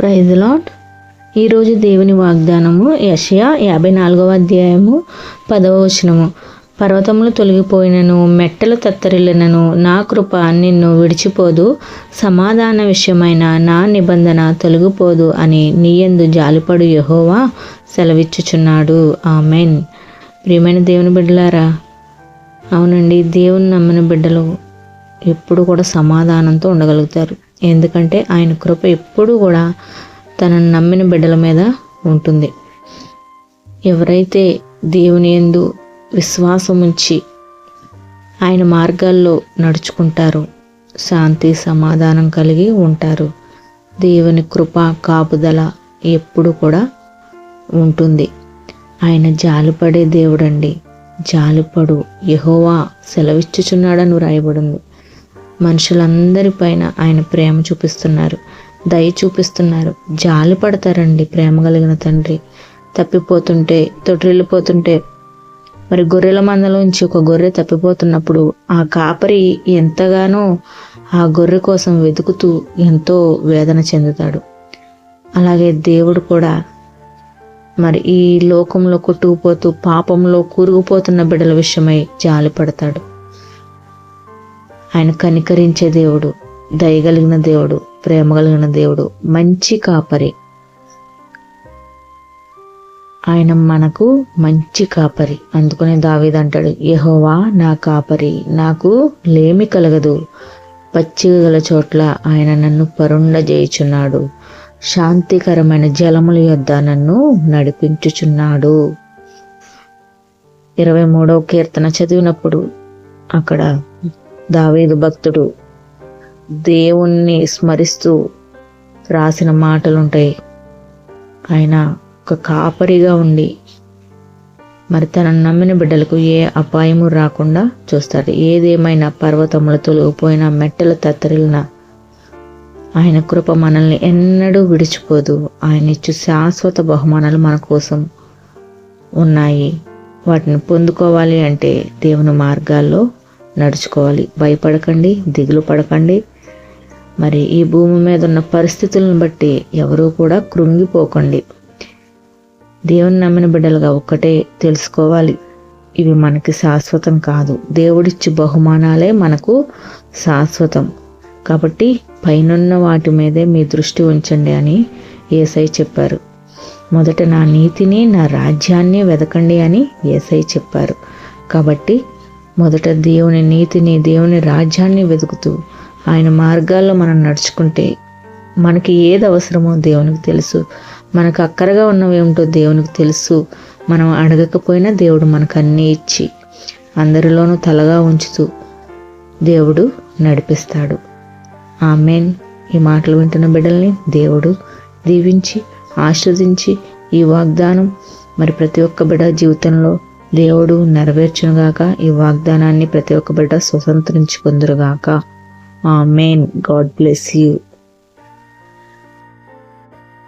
Praise lot ఈరోజు దేవుని వాగ్దానము యషయా యాభై నాలుగవ అధ్యాయము పదవ వచనము. పర్వతములు తొలగిపోయినను మెట్టలు తత్తరిల్లినను నా కృప నిన్ను విడిచిపోదు. సమాధాన విషయమైన నా నిబంధన తొలగిపోదు అని నీయందు జాలిపడు యహోవా సెలవిచ్చుచున్నాడు. ఆమెన్. ప్రియమైన దేవుని బిడ్డలారా అవునండి దేవుని నమ్మిన బిడ్డలు ఎప్పుడు కూడా సమాధానంతో ఉండగలుగుతారు. ఎందుకంటే ఆయన కృప ఎప్పుడు కూడా తనను నమ్మిన బిడ్డల మీద ఉంటుంది. ఎవరైతే దేవుని ఎందు విశ్వాసం ఉంచి ఆయన మార్గాల్లో నడుచుకుంటారో శాంతి సమాధానం కలిగి ఉంటారు. దేవుని కృప కాపుదల ఎప్పుడు కూడా ఉంటుంది. ఆయన జాలిపడే దేవుడండి. జాలిపడు. యహోవా సెలవిచ్చుచున్నాడని రాయబడింది మనుషులందరిపైన ఆయన ప్రేమ చూపిస్తున్నారు. దయ చూపిస్తున్నారు. జాలి పడతారండి ప్రేమ కలిగిన తండ్రి. తప్పిపోతుంటే తొట్టిల్లిపోతుంటే మరి గొర్రెల మందలోంచి ఒక గొర్రె తప్పిపోతున్నప్పుడు ఆ కాపరి ఎంతగానో ఆ గొర్రె కోసం వెతుకుతూ ఎంతో వేదన చెందుతాడు. అలాగే దేవుడు కూడా మరి ఈ లోకంలో కొట్టుకుపోతూ పాపంలో కూరుకుపోతున్న బిడ్డల విషయమై జాలి పడతాడు. ఆయన కనికరించే దేవుడు దయగలిగిన దేవుడు ప్రేమ కలిగిన దేవుడు మంచి కాపరి. ఆయన మనకు మంచి కాపరి. అందుకనే దావీదంటాడు యహోవా నా కాపరి నాకు లేమి కలగదు. పచ్చిక గల చోట్ల ఆయన నన్ను పరుండ చేయుచున్నాడు శాంతికరమైన జలముల యొద్ద నన్ను నడిపించుచున్నాడు. ఇరవై మూడవ కీర్తన చదివినప్పుడు అక్కడ దావీదు భక్తుడు దేవుణ్ణి స్మరిస్తూ రాసిన మాటలుంటాయి. ఆయన ఒక కాపరిగా ఉండి మరి తనను నమ్మిన బిడ్డలకు ఏ అపాయము రాకుండా చూస్తాడు. ఏదేమైనా పర్వతములు తొలగిపోయిన మెట్టలు తత్తరిలిన ఆయన కృప మనల్ని ఎన్నడూ విడిచిపోదు. ఆయన ఇచ్చు శాశ్వత బహుమానాలు మన కోసం ఉన్నాయి. వాటిని పొందుకోవాలి అంటే దేవుని మార్గాల్లో నడుచుకోవాలి. భయపడకండి దిగులు పడకండి. మరి ఈ భూమి మీద ఉన్న పరిస్థితులను బట్టి ఎవరూ కూడా కృంగిపోకండి. దేవుని నమ్మిన బిడ్డలుగా ఒక్కటే తెలుసుకోవాలి. ఇవి మనకి శాశ్వతం కాదు. దేవుడిచ్చి బహుమానాలే మనకు శాశ్వతం. కాబట్టి పైనున్న వాటి మీదే మీ దృష్టి ఉంచండి అని ఏసై చెప్పారు. మొదట నా నీతిని నా రాజ్యాన్ని వెదకండి అని ఏసై చెప్పారు. కాబట్టి మొదట దేవుని నీతిని దేవుని రాజ్యాన్ని వెతుకుతూ ఆయన మార్గాల్లో మనం నడుచుకుంటే మనకి ఏది అవసరమో దేవునికి తెలుసు. మనకు అక్కరగా ఉన్నవి ఏమిటో దేవునికి తెలుసు. మనం అడగకపోయినా దేవుడు మనకు అన్నీ ఇచ్చి అందరిలోనూ తలగా ఉంచుతూ దేవుడు నడిపిస్తాడు. ఆమెన్. ఈ మాటలు వింటున్న బిడ్డల్ని దేవుడు దీవించి ఆస్వాదించి ఈ వాగ్దానం మరి ప్రతి ఒక్క బిడ్డ జీవితంలో దేవుడు నెరవేర్చునుగాక ఈ వాగ్దానాన్ని ప్రతి ఒక్క బిడ్డ స్వతంత్రించుకుందరుగాక. ఆ మెయిన్ గాడ్ బ్లెస్ యూ.